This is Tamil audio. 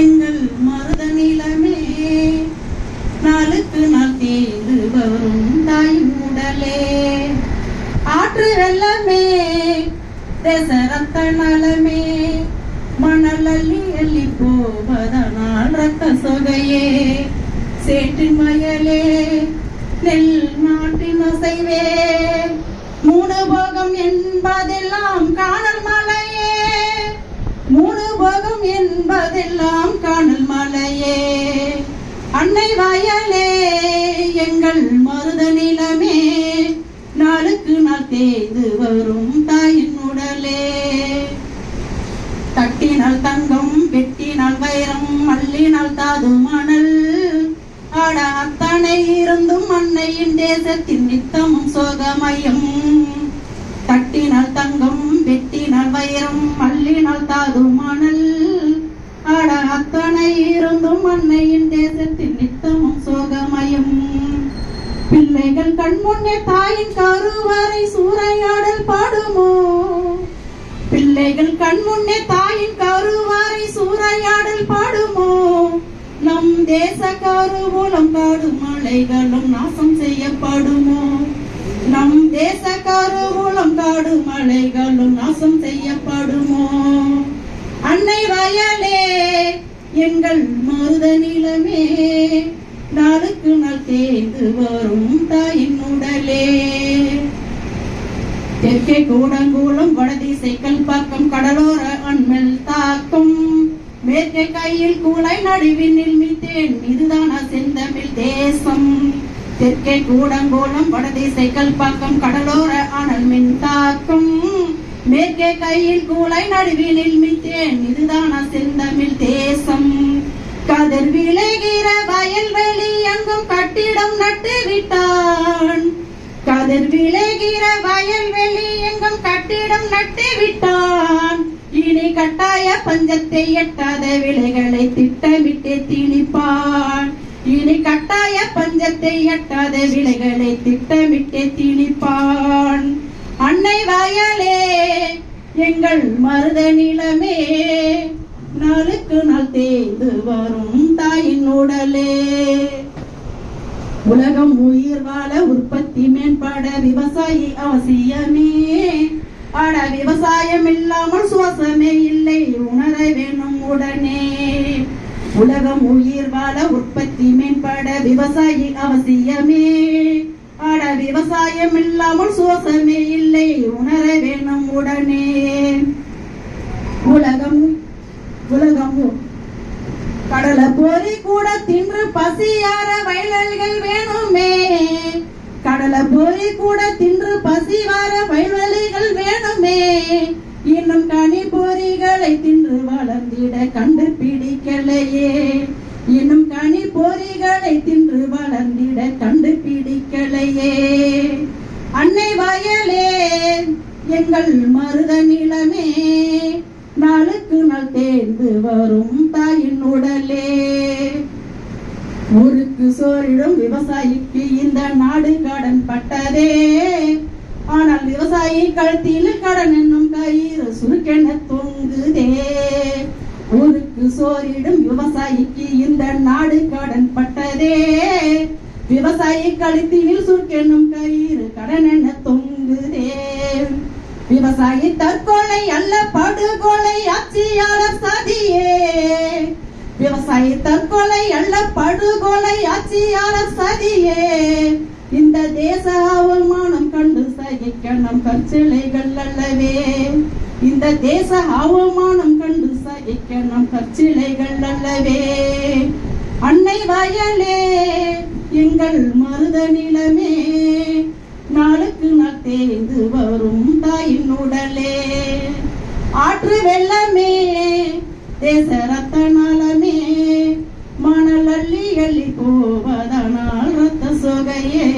எங்கள் மருத நிலமே நாளுக்கு நாள் தேர்ந்து வரும் தாயின் உடலே ஆற்று வெள்ளமே தேசரத்த நலமே. மணல் அள்ளி அள்ளி போவதனால் ரத்த சொகையே. சேட்டு மயலே நெல் நாட்டின் அசைவே. மூணு போகம் என்பதெல்லாம் மலையே அன்னை வயலே எங்கள் மருத நிலமே. நாளுக்கு நாள் தேய்ந்து வரும் தாயின் உடலே. தட்டினால் தங்கம் வெட்டினால் வைரம் மல்லினால் தாது மணல் ஆடா அத்தனை இருந்தும் அன்னையின் தேசத்தின் நித்தமும் சோகமயம். தட்டினால் தங்கம் வெட்டினால் வைரம் மல்லினால் தாது மணல் ஆடா அத்தனை இருந்தும் அன்னையின் தேசத்தின் நித்தமும் சோகமயம். பிள்ளைகள் கண்முன்னே தாயின் கருவறை சூறையாடல் பாடுமோ? பிள்ளைகள் கண்முன்னே தாயின் கருவறை சூறையாடல் பாடுமோ? நம் தேச கருவூலம் பாடும் மலைகளும் நாசம் செய்யப்படுமோ? நம் தேச கருவூலம் காடு மலைகளும் நாசம் செய்ய அன்னை வயலே எங்கள் மருத நிலமே நாளுக்கு நாள் தேர்ந்து வரும் தாயின் உடலே. தெற்கே கூடங்கூலம் வடதிசை கல்பாக்கம் கடலோர அண்மெல் தாக்கும். மேற்கே கையில் கூளை நடுவினில் மீத்தேன் இதுதான செந்தமிழ் தேசம். தெற்கே கூடங்கூலம் வடதிசை கல்பாக்கம் கடலோர அனல் மின் தாக்கும். மேற்கே கையில் கூளை நடுவினில் மித்தேன். இதுதான் செந்தமிழ் தேசம். கதிர் விளைகிற வயல்வெளி எங்கும் கட்டிடம் நட்டு விட்டான் கதிர் விளைகிற வயல்வெளி எங்கும் கட்டிடம் நட்டு விட்டான் இனி கட்டாய பஞ்சத்தை எட்டாத விலைகளை திட்டமிட்டே திணிப்பான். இனி கட்டாய பஞ்சத்தை எட்டாத விலைகளை திட்டமிட்டே திணிப்பான். அன்னை வயலே எங்கள் மருத நிலமே நாளுக்கு நாள் தேய்ந்து வரும் தாயின் உடலே. உலகம் உயிர் வாழ உற்பத்தி மேம்பட விவசாயி அவசியமே. ஆட விவசாயம் இல்லாமல் சுவாசமே இல்லை உணர வேணும் உடனே. உலகம் உயிர் வாழ உற்பத்தி மேம்பட விவசாயி அவசியமே. ஆட விவசாயம் இல்லாமல் சுவாசமே இல்லை. உணர வேணும் உடனே. உலகம் உலகம். கடலை போரி கூட தின்று பசியார வயல்கள் வேணுமே. கடலை போரி கூட தின்று பசி வார வயல்வெளிகள் வேணுமே. இன்னும் கனி போரிகளை தின்று வளர்ந்திட கண்டுபிடிக்கலையே. இன்னும் கனி பொறிகளை தின்று வளர்ந்திட கண்டுபிடிக்கலையே. அன்னை வயலே எங்கள் மருத நிலமே நாளுக்கு நாள் தேர்ந்து வரும் தாயின் உடலே. ஊருக்கு சோரிடும் விவசாயிக்கு இந்த நாடு கடன் பட்டதே. ஆனால் விவசாயி கழுத்தில் கடன் என்னும் கயிறு சுருக்கென தொங்குதே. ஊருக்கு சோறிடும் விவசாயிக்கு இந்த நாடு கடன் பட்டதே. விவசாயி கழுத்தினில் சுருக்கென்னும் கயிறு கடன் என்ன தொங்குதே. விவசாயி தற்கொலை அல்ல படுகொலை ஆட்சியாளர் சதியே. விவசாயி தற்கொலை அல்ல படுகொலை ஆட்சியாளர் சதியே. இந்த தேச அவமானம் கண்டு சகிக்க நம் கற்சிலைகள் அல்லவே. இந்த தேச அவமானம் கண்டு சகிக்க நம் அல்லவே. அன்னை வயலே எங்கள் மருத நிலமே. நாளுக்கு நாள் தேய்ந்து வரும் தாயின் உடலே. ஆற்று வெள்ளமே தேச ரத்த நலமே மணல் அள்ளி அள்ளி போவதனால் ரத்த சொகையே.